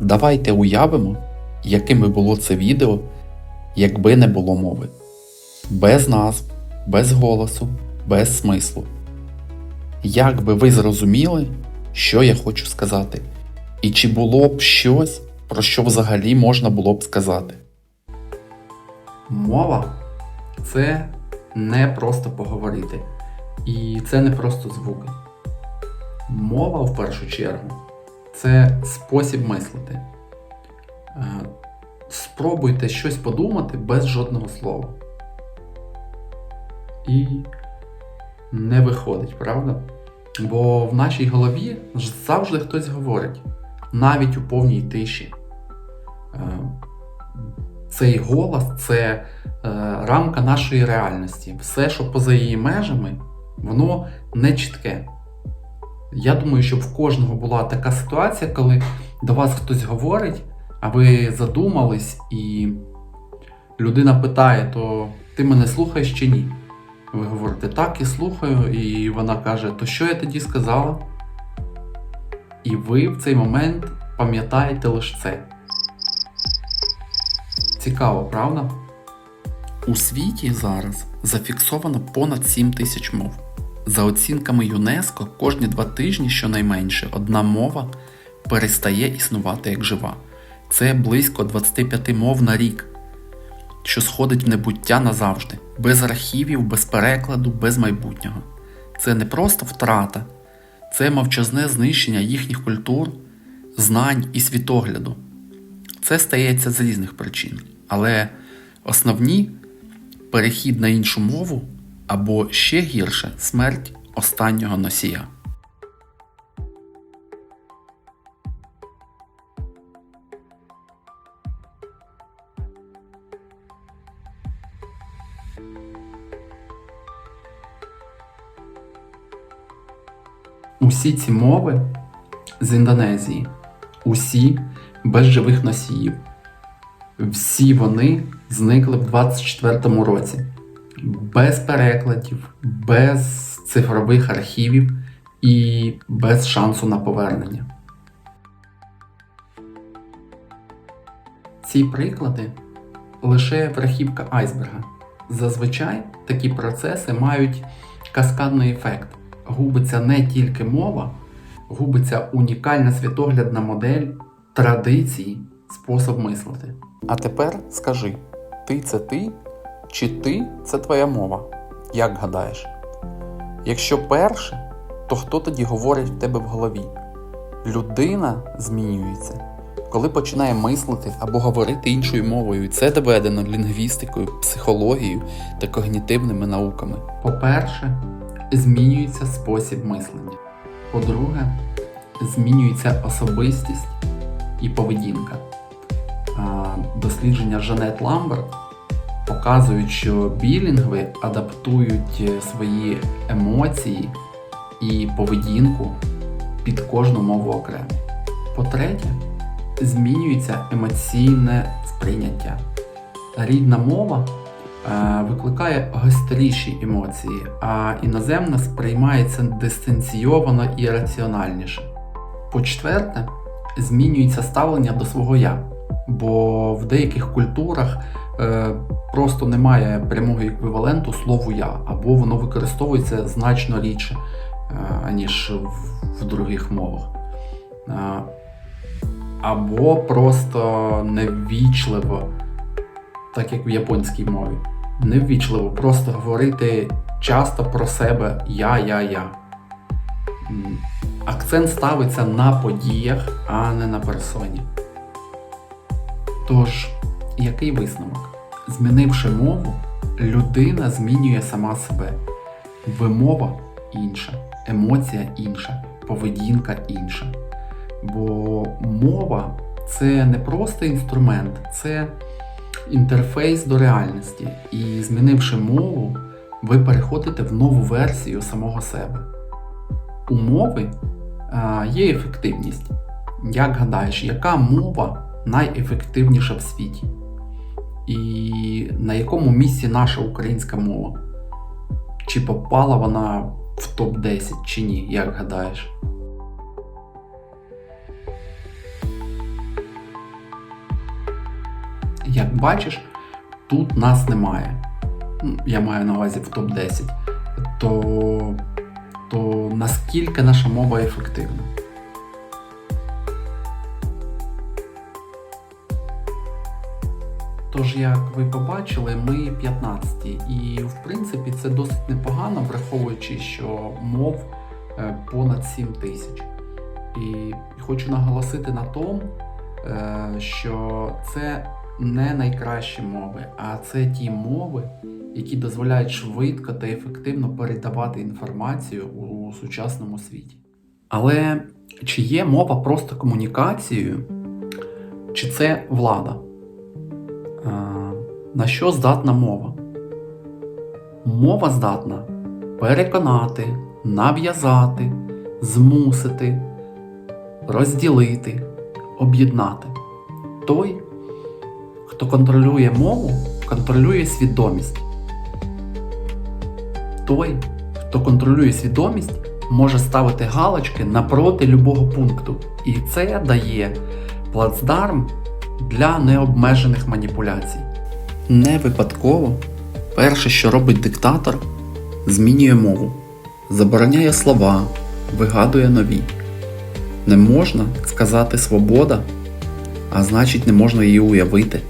Давайте уявимо, яким би було це відео, якби не було мови. Без назв, без голосу, без смислу. Як би ви зрозуміли, що я хочу сказати, і чи було б щось, про що взагалі можна було б сказати? Мова це не просто поговорити. І це не просто звуки. Мова в першу чергу це спосіб мислити. Е, Спробуйте щось подумати без жодного слова. І не виходить, правда? Бо в нашій голові завжди хтось говорить, навіть у повній тиші. Е, Цей голос це е, рамка нашої реальності. Все, що поза її межами, воно не чітке. Я думаю, що в кожного була така ситуація, коли до вас хтось говорить, а ви задумались, і людина питає, то ти мене слухаєш чи ні? Ви говорите, так, я слухаю, і вона каже, то що я тоді сказала? І ви в цей момент пам'ятаєте лише це. Цікаво, правда? У світі зараз зафіксовано понад 7 тисяч мов. За оцінками ЮНЕСКО, кожні два тижні щонайменше одна мова перестає існувати як жива. Це близько 25 мов на рік, що сходить в небуття назавжди, без архівів, без перекладу, без майбутнього. Це не просто втрата, це мовчазне знищення їхніх культур, знань і світогляду. Це стається з різних причин, але основні перехід на іншу мову або ще гірше смерть останнього носія. Усі ці мови з Індонезії, усі без живих носіїв. Всі вони зникли в 24-му році. Без перекладів, без цифрових архівів і без шансу на повернення. Ці приклади лише верхівка айсберга. Зазвичай такі процеси мають каскадний ефект. Губиться не тільки мова, губиться унікальна світоглядна модель, традиції, спосіб мислити. А тепер скажи, ти це ти, чи ти це твоя мова? Як гадаєш? Якщо перше, то хто тоді говорить в тебе в голові? Людина змінюється, коли починає мислити або говорити іншою мовою, і це доведено лінгвістикою, психологією та когнітивними науками. По-перше, змінюється спосіб мислення. По-друге, змінюється особистість і поведінка. Дослідження Жанет Ламберт показують, що білінгви адаптують е, свої емоції і поведінку під кожну мову окремо. По-третє, змінюється емоційне сприйняття. Рідна мова е, викликає гостріші емоції, а іноземна сприймається дистанційовано і раціональніше. По-четверте, змінюється ставлення до свого я, бо в деяких культурах просто немає прямого еквіваленту слову я, або воно використовується значно рідше, е, ніж в, в других мовах. Е, або просто неввічливо, так як в японській мові. Неввічливо просто говорити часто про себе я, я, я. Акцент ставиться на подіях, а не на персоні. Тож, який висновок? Змінивши мову, людина змінює сама себе. Вимова інша, емоція інша, поведінка інша. Бо мова це не просто інструмент, це інтерфейс до реальності. І змінивши мову, ви переходите в нову версію самого себе. У мови є ефективність. Як гадаєш, яка мова найефективніша в світі? І на якому місці наша українська мова? Чи попала вона в топ-10 чи ні, як гадаєш? Як бачиш, тут нас немає. Ну, Я маю на увазі в топ-10. То, то наскільки наша мова ефективна? Тож, як ви побачили, ми 15 і в принципі це досить непогано, враховуючи, що мов е, понад 7 тисяч. І хочу наголосити на тому, е, що це не найкращі мови, а це ті мови, які дозволяють швидко та ефективно передавати інформацію у сучасному світі. Але чи є мова просто комунікацією, чи це влада? На що здатна мова? Мова здатна переконати, нав'язати, змусити, розділити, об'єднати. Той, хто контролює мову, контролює свідомість. Той, хто контролює свідомість, може ставити галочки напроти любого пункту. І це дає плацдарм для необмежених маніпуляцій. Не випадково перше, що робить диктатор, змінює мову, забороняє слова, вигадує нові. Не можна сказати свобода, а значить не можна її уявити.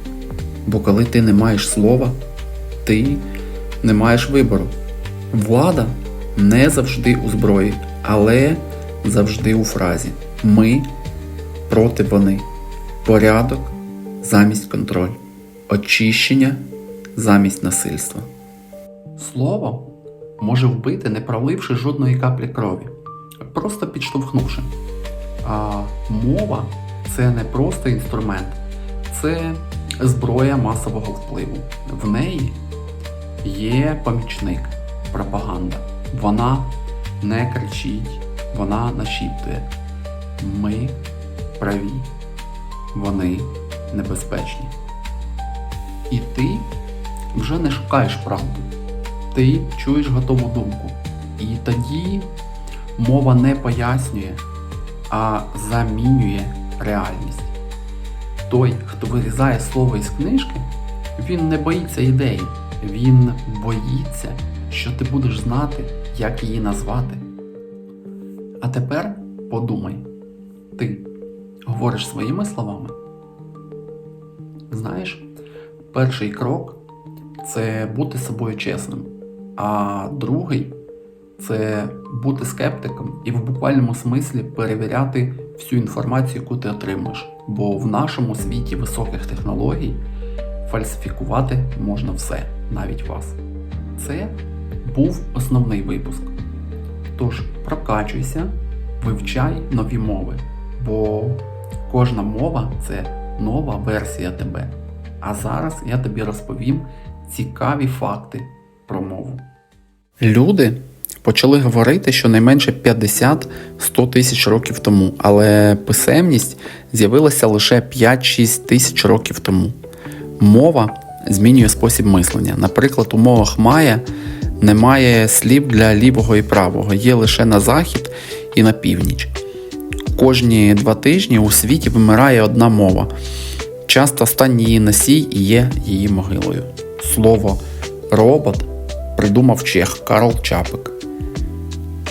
Бо коли ти не маєш слова, ти не маєш вибору. Влада не завжди у зброї, але завжди у фразі Ми проти вони. Порядок замість контроль. Очищення замість насильства. Слово може вбити, не проливши жодної каплі крові, просто підштовхнувши. А мова це не просто інструмент, це зброя масового впливу. В неї є помічник, пропаганда. Вона не кричить, вона нашіптує. Ми праві, вони небезпечні. І ти вже не шукаєш правду. Ти чуєш готову думку. І тоді мова не пояснює, а замінює реальність. Той, хто вирізає слово із книжки, він не боїться ідеї, він боїться, що ти будеш знати, як її назвати. А тепер подумай, ти говориш своїми словами? Знаєш, перший крок це бути собою чесним, а другий це бути скептиком і в буквальному смислі перевіряти всю інформацію, яку ти отримуєш. Бо в нашому світі високих технологій фальсифікувати можна все, навіть вас. Це був основний випуск. Тож прокачуйся, вивчай нові мови, бо кожна мова це нова версія тебе. А зараз я тобі розповім цікаві факти про мову. Люди почали говорити щонайменше 50-100 тисяч років тому, але писемність з'явилася лише 5-6 тисяч років тому. Мова змінює спосіб мислення. Наприклад, у мовах Майя немає слів для лівого і правого, є лише на захід і на північ. Кожні два тижні у світі вимирає одна мова. Часто останній її носій і є її могилою. Слово робот придумав чех Карл Чапик.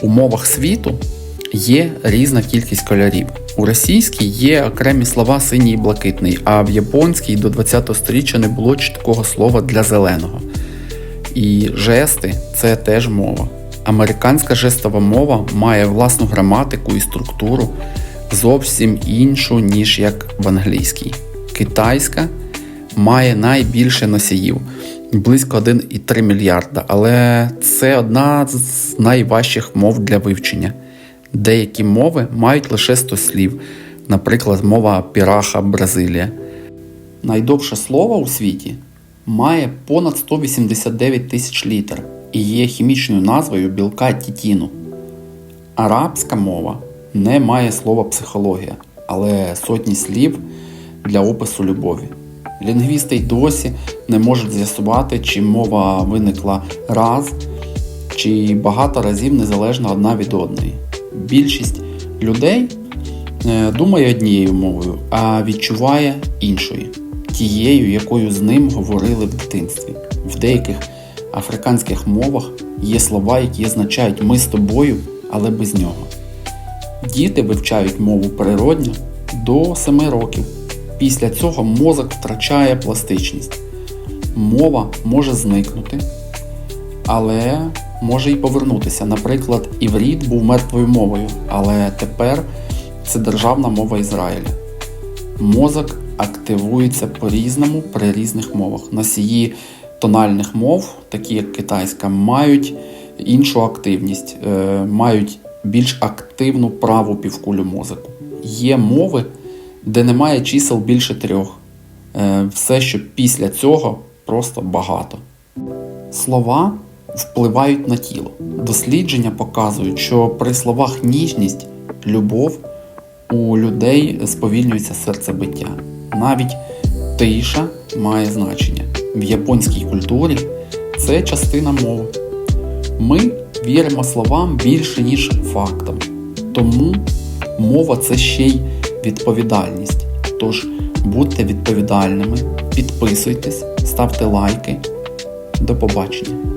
У мовах світу є різна кількість кольорів. У російській є окремі слова синій і блакитний, а в японській до 20 століття не було чіткого слова для зеленого. І жести це теж мова. Американська жестова мова має власну граматику і структуру зовсім іншу, ніж як в англійській. Китайська має найбільше носіїв близько 1,3 мільярда, але це одна з найважчих мов для вивчення. Деякі мови мають лише 100 слів, наприклад, мова Піраха Бразилія. Найдовше слово у світі має понад 189 тисяч літер і є хімічною назвою білка тітіну. Арабська мова не має слова психологія, але сотні слів для опису любові. Лінгвісти й досі не можуть з'ясувати, чи мова виникла раз, чи багато разів незалежно одна від одної. Більшість людей е, думає однією мовою, а відчуває іншою. тією, якою з ним говорили в дитинстві. В деяких африканських мовах є слова, які означають ми з тобою, але без нього. Діти вивчають мову природньо до 7 років. Після цього мозок втрачає пластичність. Мова може зникнути, але може і повернутися. Наприклад, івріт був мертвою мовою, але тепер це державна мова Ізраїля. Мозок активується по-різному при різних мовах. Носії тональних мов, такі як китайська, мають іншу активність, е, мають більш активну праву півкулю мозку. Є мови, де немає чисел більше трьох. Е, Все, що після цього, просто багато. Слова впливають на тіло. Дослідження показують, що при словах ніжність, любов у людей сповільнюється серцебиття. Навіть тиша має значення. В японській культурі це частина мови. Ми віримо словам більше, ніж фактам. Тому мова це ще й відповідальність. Тож будьте відповідальними, підписуйтесь, ставте лайки. До побачення!